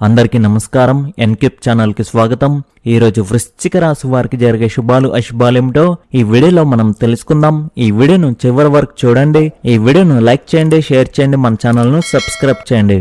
అందరికీ నమస్కారం. ఎన్కిప్ ఛానల్కి స్వాగతం. ఈరోజు వృశ్చిక రాశి వారికి జరిగే శుభాలు అశుభాలేమిటో ఈ వీడియోలో మనం తెలుసుకుందాం. ఈ వీడియోను చివరి వరకు చూడండి. ఈ వీడియోను లైక్ చేయండి షేర్ చేయండి మన ఛానల్ను సబ్స్క్రైబ్ చేయండి.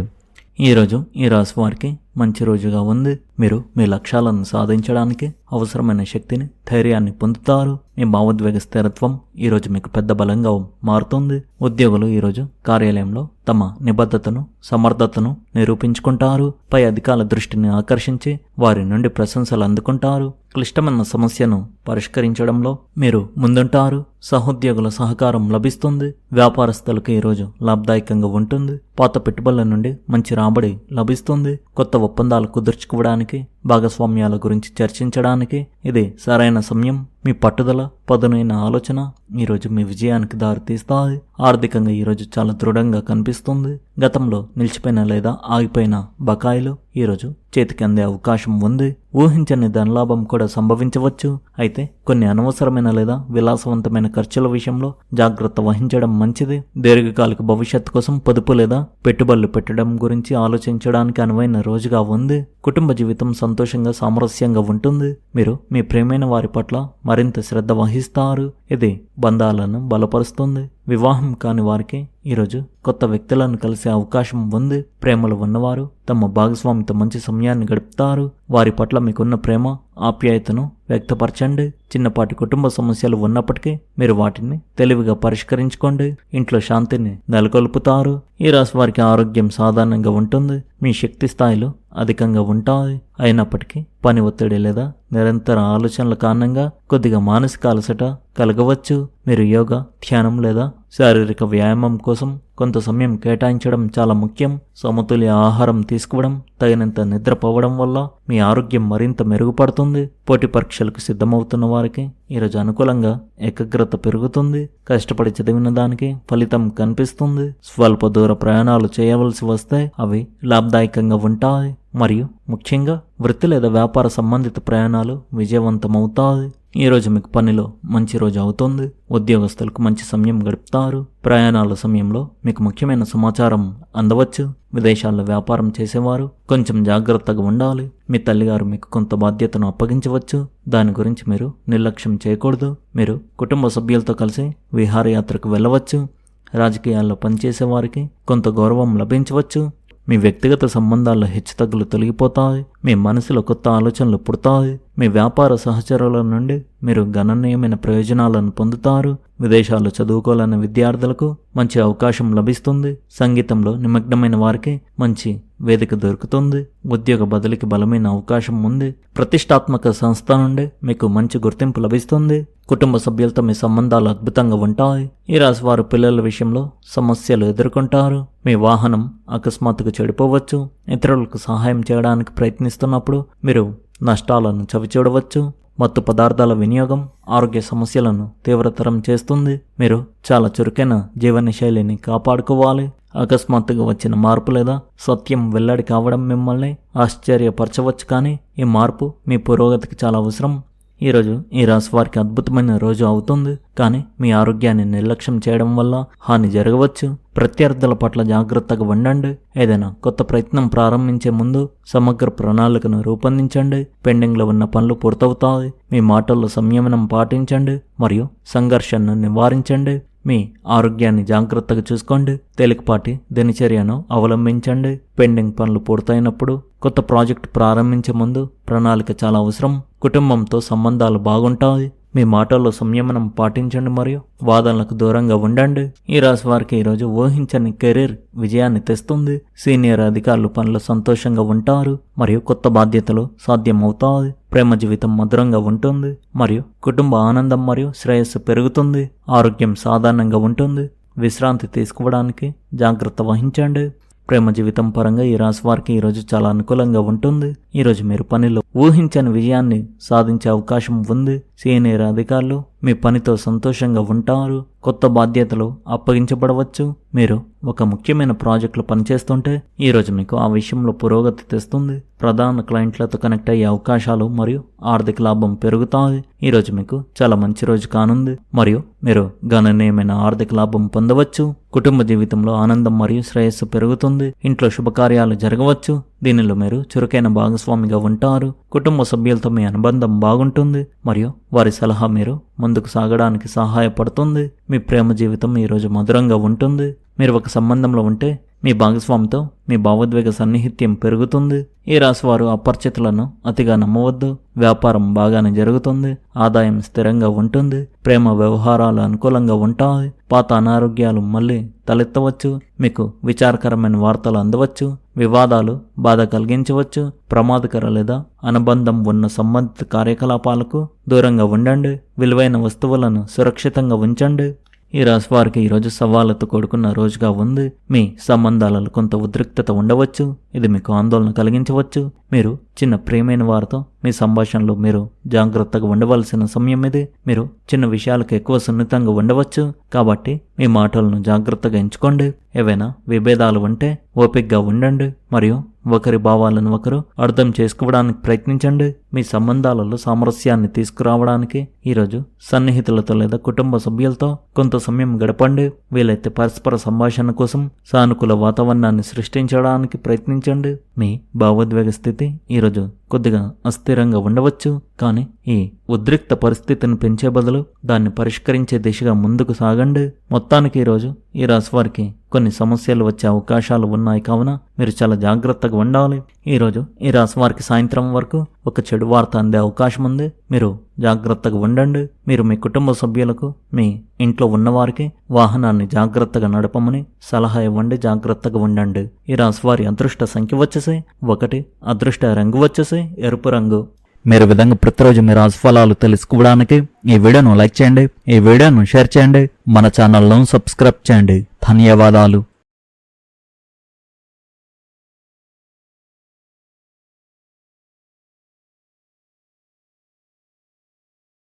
ఈ రోజు ఈ రాశి వారికి మంచి రోజుగా ఉంది. మీరు మీ లక్ష్యాలను సాధించడానికి అవసరమైన శక్తిని ధైర్యాన్ని పొందుతారు. మీ భావోద్వేగ స్థిరత్వం ఈరోజు మీకు పెద్ద బలంగా మారుతుంది. ఉద్యోగులు ఈరోజు కార్యాలయంలో తమ నిబద్ధతను సమర్థతను నిరూపించుకుంటారు. పై అధికారుల దృష్టిని ఆకర్షించి వారి నుండి ప్రశంసలు అందుకుంటారు. క్లిష్టమైన సమస్యను పరిష్కరించడంలో మీరు ముందుంటారు. సహోద్యోగుల సహకారం లభిస్తుంది. వ్యాపారస్తులకు ఈరోజు లాభదాయకంగా ఉంటుంది. పాత పెట్టుబడుల నుండి మంచి రాబడి లభిస్తుంది. కొత్త ఒప్పందాలు కుదుర్చుకోవడానికి భాగస్వామ్యాల గురించి చర్చించడానికి ఇది సరైన సమయం. మీ పట్టుదల పదునైన ఆలోచన ఈరోజు మీ విజయానికి దారితీస్తుంది ఆర్థికంగా ఈరోజు చాలా దృఢంగా కనిపిస్తుంది. గతంలో నిలిచిపోయిన లేదా ఆగిపోయిన బకాయిలు ఈరోజు చేతికి అందే అవకాశం ఉంది. ఊహించని ధనలాభం కూడా సంభవించవచ్చు. అయితే కొన్ని అనవసరమైన లేదా విలాసవంతమైన ఖర్చుల విషయంలో జాగ్రత్త వహించడం మంచిది. దీర్ఘకాలిక భవిష్యత్తు కోసం పొదుపు లేదా పెట్టుబడులు పెట్టడం గురించి ఆలోచించడానికి అనువైన రోజుగా ఉంది. కుటుంబ జీవితం సంతోషంగా సామరస్యంగా ఉంటుంది. మీరు మీ ప్రేమైన వారి పట్ల మరింత శ్రద్ధ వహిస్తారు. ఇది బంధాలను బలపరుస్తుంది. వివాహం కాని వారికి ఈరోజు కొత్త వ్యక్తులను కలిసే అవకాశం ఉంది. ప్రేమలో ఉన్నవారు తమ భాగస్వామితో మంచి సమయాన్ని గడుపుతారు. వారి పట్ల మీకున్న ప్రేమ ఆప్యాయతను వ్యక్తపరచండి. చిన్నపాటి కుటుంబ సమస్యలు ఉన్నప్పటికీ మీరు వాటిని తెలివిగా పరిష్కరించుకోండి. ఇంట్లో శాంతిని నెలకొల్పుతారు. ఈ రాశి వారికి ఆరోగ్యం సాధారణంగా ఉంటుంది. మీ శక్తి స్థాయిలో అధికంగా ఉంటాయి. అయినప్పటికీ పని ఒత్తిడి లేదా నిరంతర ఆలోచనల కారణంగా కొద్దిగా మానసిక అలసట కలగవచ్చు. మీరు యోగా ధ్యానం లేదా శారీరక వ్యాయామం కోసం కొంత సమయం కేటాయించడం చాలా ముఖ్యం. సమతుల్య ఆహారం తీసుకోవడం తగినంత నిద్రపోవడం వల్ల మీ ఆరోగ్యం మరింత మెరుగుపడుతుంది. పోటీ పరీక్షలకు సిద్ధమవుతున్న వారికి ఈరోజు అనుకూలంగా ఏకాగ్రత పెరుగుతుంది. కష్టపడి చదివిన దానికి ఫలితం కనిపిస్తుంది. స్వల్ప దూర ప్రయాణాలు చేయవలసి వస్తే అవి లాభదాయకంగా ఉంటాయి. మరియు ముఖ్యంగా వృత్తి లేదా వ్యాపార సంబంధిత ప్రయాణాలు విజయవంతమవుతాయి. ఈ రోజు మీకు పనిలో మంచి రోజు అవుతుంది. ఉద్యోగస్తులకు మంచి సమయం గడుపుతారు. ప్రయాణాల సమయంలో మీకు ముఖ్యమైన సమాచారం అందవచ్చు. విదేశాల్లో వ్యాపారం చేసేవారు. కొంచెం జాగ్రత్తగా ఉండాలి. మీ తల్లిగారు మీకు కొంత బాధ్యతను అప్పగించవచ్చు. దాని గురించి మీరు నిర్లక్ష్యం చేయకూడదు. మీరు కుటుంబ సభ్యులతో కలిసి విహారయాత్రకు వెళ్ళవచ్చు. రాజకీయాల్లో పనిచేసే వారికి కొంత గౌరవం లభించవచ్చు. మీ వ్యక్తిగత సంబంధాల్లో హెచ్చుతగ్గులు తొలగిపోతాయి మీ మనసులో కొత్త ఆలోచనలు పుడతాయి మీ వ్యాపార సహచరుల నుండి మీరు గణనీయమైన ప్రయోజనాలను పొందుతారు విదేశాల్లో చదువుకోవాలన్న విద్యార్థులకు మంచి అవకాశం లభిస్తుంది సంగీతంలో నిమగ్నమైన వారికి మంచి వేదిక దొరుకుతుంది ఉద్యోగ బదిలీకి బలమైన అవకాశం ఉంది ప్రతిష్టాత్మక సంస్థ నుండి మీకు మంచి గుర్తింపు లభిస్తుంది. కుటుంబ సభ్యులతో మీ సంబంధాలు అద్భుతంగా ఉంటాయి. ఈ రాశి వారు పిల్లల విషయంలో సమస్యలు ఎదుర్కొంటారు. మీ వాహనం అకస్మాత్తుగా చెడిపోవచ్చు. ఇతరులకు సహాయం చేయడానికి ప్రయత్నిస్తున్నప్పుడు మీరు నష్టాలను చవిచూడవచ్చు. మత్తు పదార్థాల వినియోగం ఆరోగ్య సమస్యలను తీవ్రతరం చేస్తుంది. మీరు చాలా చురుకైన జీవనశైలిని కాపాడుకోవాలి. అకస్మాత్తుగా వచ్చిన మార్పు లేదా సత్యం వెల్లడి కావడం మిమ్మల్ని ఆశ్చర్యపరచవచ్చు కానీ ఈ మార్పు మీ పురోగతికి చాలా అవసరం. ఈరోజు ఈ రాశి వారికి అద్భుతమైన రోజు అవుతుంది. కానీ మీ ఆరోగ్యాన్ని నిర్లక్ష్యం చేయడం వల్ల హాని జరగవచ్చు. ప్రత్యర్థుల పట్ల జాగ్రత్తగా ఉండండి. ఏదైనా కొత్త ప్రయత్నం ప్రారంభించే ముందు సమగ్ర ప్రణాళికను రూపొందించండి. పెండింగ్లో ఉన్న పనులు పూర్తవుతాయి. మీ మాటల్లో సంయమనం పాటించండి. మరియు సంఘర్షణను నివారించండి. మీ ఆరోగ్యాన్ని జాగ్రత్తగా చూసుకోండి. తేలికపాటి దినచర్యను అవలంబించండి. పెండింగ్ పనులు పూర్తయినప్పుడు కొత్త ప్రాజెక్ట్ ప్రారంభించే ముందు ప్రణాళిక చాలా అవసరం. కుటుంబంతో సంబంధాలు బాగుంటాయి. మీ మాటల్లో సంయమనం పాటించండి మరియు వాదనలకు దూరంగా ఉండండి. ఈ రాశి వారికి ఈరోజు ఊహించని కెరీర్ విజయాన్ని తెస్తుంది. సీనియర్ అధికారులు పనులు సంతోషంగా ఉంటారు మరియు కొత్త బాధ్యతలు సాధ్యమవుతాయి. ప్రేమ జీవితం మధురంగా ఉంటుంది మరియు కుటుంబ ఆనందం మరియు శ్రేయస్సు పెరుగుతుంది. ఆరోగ్యం సాధారణంగా ఉంటుంది. విశ్రాంతి తీసుకోవడానికి జాగ్రత్త వహించండి. ప్రేమ జీవితం పరంగా ఈ రాశి వారికి ఈరోజు చాలా అనుకూలంగా ఉంటుంది. ఈరోజు మీరు పనిలో ఊహించని విజయాన్ని సాధించే అవకాశం ఉంది. సీనియర్ అధికారులు మీ పనితో సంతోషంగా ఉంటారు. కొత్త బాధ్యతలు అప్పగించబడవచ్చు. మీరు ఒక ముఖ్యమైన ప్రాజెక్టులో పనిచేస్తుంటే ఈరోజు మీకు ఆ విషయంలో పురోగతి తెస్తుంది. ప్రధాన క్లయింట్లతో కనెక్ట్ అయ్యే అవకాశాలు మరియు ఆర్థిక లాభం పెరుగుతాయి. ఈరోజు మీకు చాలా మంచి రోజు కానుంది. మరియు మీరు గణనీయమైన ఆర్థిక లాభం పొందవచ్చు. కుటుంబ జీవితంలో ఆనందం మరియు శ్రేయస్సు పెరుగుతుంది. ఇంట్లో శుభకార్యాలు జరగవచ్చు. దీనిలో మీరు చురుకైన భాగస్వామిగా ఉంటారు. కుటుంబ సభ్యులతో మీ అనుబంధం బాగుంటుంది. మరియు వారి సలహా మీరు ముందుకు సాగడానికి సహాయపడుతుంది. మీ ప్రేమ జీవితం ఈరోజు మధురంగా ఉంటుంది. మీరు ఒక సంబంధంలో ఉంటే మీ భాగస్వామితో మీ భావోద్వేగ సన్నిహిత్యం పెరుగుతుంది. ఈ రాశివారు అపరిచితులను అతిగా నమ్మవద్దు. వ్యాపారం బాగానే జరుగుతుంది. ఆదాయం స్థిరంగా ఉంటుంది. ప్రేమ వ్యవహారాలు అనుకూలంగా ఉంటాయి. పాత అనారోగ్యాలు మళ్ళీ తలెత్తవచ్చు. మీకు విచారకరమైన వార్తలు అందవచ్చు. వివాదాలు బాధ కలిగించవచ్చు. ప్రమాదకర లేదా అనుబంధం ఉన్న సంబంధిత కార్యకలాపాలకు దూరంగా ఉండండి. విలువైన వస్తువులను సురక్షితంగా ఉంచండి. ఈ రాశి వారికి ఈరోజు సవాళ్ళతో కూడుకున్న రోజుగా ఉంది. మీ సంబంధాలలో కొంత ఉద్రిక్తత ఉండవచ్చు. ఇది మీకు ఆందోళన కలిగించవచ్చు. మీరు చిన్న ప్రేమైన వారితో మీ సంభాషణలో మీరు జాగ్రత్తగా ఉండవలసిన సమయం ఇది. మీరు చిన్న విషయాలకు ఎక్కువ సున్నితంగా ఉండవచ్చు. కాబట్టి మీ మాటలను జాగ్రత్తగా ఎంచుకోండి. ఏవైనా విభేదాలు ఉంటే ఓపికగా ఉండండి. మరియు ఒకరి భావాలను ఒకరు అర్థం చేసుకోవడానికి ప్రయత్నించండి. మీ సంబంధాలలో సామరస్యాన్ని తీసుకురావడానికి ఈరోజు సన్నిహితులతో లేదా కుటుంబ సభ్యులతో కొంత సమయం గడపండి. వీలైతే పరస్పర సంభాషణ కోసం సానుకూల వాతావరణాన్ని సృష్టించడానికి ప్రయత్నించండి. ശ്രമിച്ചിട്ടുണ്ട് మీ భావోద్వేగ స్థితి ఈరోజు కొద్దిగా అస్థిరంగా ఉండవచ్చు కానీ ఈ ఉద్రిక్త పరిస్థితిని పెంచే బదులు దాన్ని పరిష్కరించే దిశగా ముందుకు సాగండి. మొత్తానికి ఈరోజు ఈ రాశివారికి కొన్ని సమస్యలు వచ్చే అవకాశాలు ఉన్నాయి కావున మీరు చాలా జాగ్రత్తగా ఉండాలి. ఈరోజు ఈ రాశివారికి సాయంత్రం వరకు ఒక చెడు వార్త అందే అవకాశం ఉంది. మీరు జాగ్రత్తగా ఉండండి. మీరు మీ కుటుంబ సభ్యులకు మీ ఇంట్లో ఉన్నవారికి వాహనాన్ని జాగ్రత్తగా నడపమని సలహా ఇవ్వండి. జాగ్రత్తగా ఉండండి. ఈ రాశివారి అదృష్ట సంఖ్య వచ్చేసి ఒకటి అదృష్ట రంగు వచ్చేసి ఎరుపు రంగు. మీరు విధంగా ప్రతిరోజు మీ రాశి ఫలాలు తెలుసుకోవడానికి ఈ వీడియోను లైక్ చేయండి. ఈ వీడియోను షేర్ చేయండి. మన ఛానల్ను సబ్స్క్రైబ్ చేయండి. ధన్యవాదాలు.